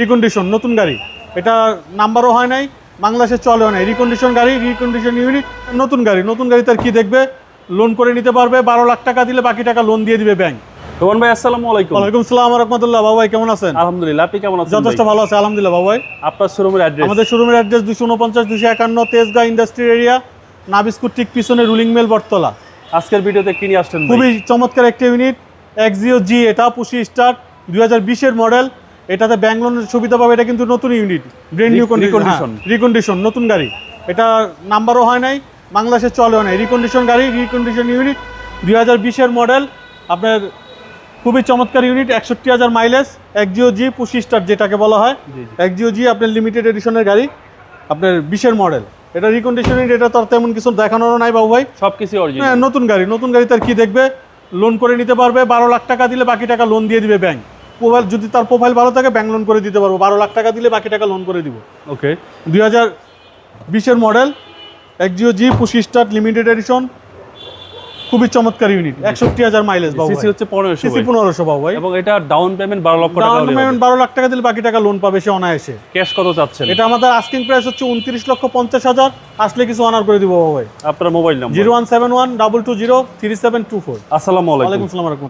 Recondition নতুন গাড়ি। এটা নাম্বারও হয় নাই বাংলাদেশে চলেও নাই। রিকন্ডিশন গাড়ি রিকন্ডিশন ইউনিট নতুন গাড়ি। নতুন গাড়ি তার কি দেখবে? লোন করে নিতে পারবে বারো লাখ টাকা দিলে বাকি টাকা লোন দিয়ে দিবে ব্যাংক রোমান ভাই আসসালামু আলাইকুম। ওয়ালাইকুম সালাম রহমতুল্লাহ। বাবাই কেমন আছেন? আলহামদুলিল্লাহ আপনি কেমন আছেন যথেষ্ট ভালো আছে আলহামদুলিল্লাহ বাবাই আপনার শোরুমের অ্যাড্রেস আমাদের শোরুমের অ্যাড্রেস দুশো উনপঞ্চাশ দুশো একান্ন তেজগাঁ ইন্ডাস্ট্রি এরিয়া নাবিস্কুর ঠিক পিছনে রুলিং মেল বটতলা। আজকের ভিডিওতে কিনে আসছেন খুবই চমৎকার একটা ইউনিট এক্সিও জি এটা পুশি স্টার দুই হাজার বিশের মডেল এটাতে ব্যাংক লোনের সুবিধা পাবে এটা কিন্তু নতুন unit brand new recondition। Recondition নতুন গাড়ি। এটা নাম্বারও হয় নাই বাংলাদেশে চলেও নাই। রিকন্ডিশন গাড়ি রিকন্ডিশন ইউনিট দুই হাজার বিশের মডেল আপনার খুবই চমৎকার ইউনিট একষট্টি হাজার mileage Axio G push start যেটাকে বলা হয়। জি, জি। জি আপনার লিমিটেড এডিশনের গাড়ি আপনার বিশের মডেল এটা রিকন্ডিশন এটা তো তেমন কিছু দেখানোরও নাই বাবু ভাই। সবকিছু অরিজিনাল হ্যাঁ নতুন গাড়ি নতুন গাড়ি তার কি দেখবে? লোন করে নিতে পারবে বারো লাখ টাকা দিলে বাকি টাকা লোন দিয়ে দিবে ব্যাংক প্রোফাইল যদি তার প্রোফাইল ভালো থাকে ব্যাংক লোন করে দিতে পারব। বারো লাখ টাকা দিলে বাকি টাকা লোন করে দিব। ওকে দুই হাজার বিশের model Axio G push start limited edition খুবই চমৎকার ইউনিট একষট্টি হাজার মাইলেজ বাবু সিসি হচ্ছে পনেরোশো সিসি পনেরোশো বাবু ভাই। এবং এটা ডাউন পেমেন্ট বারো লক্ষ টাকা ডাউন পেমেন্ট বারো লাখ টাকা দিলে বাকি টাকা লোন পাবে সে অনায়াসে। ক্যাশ কত চাচ্ছেন? এটা আমাদের আস্কিং প্রাইস হচ্ছে উনত্রিশ লক্ষ পঞ্চাশ হাজার। আসলে কিছু অনার করে দিব বাবু ভাই। আপনার mobile number zero one seven one double two zero three seven two four আসসালামু আলাইকুম। ওয়ালাইকুম সালাম রাখুন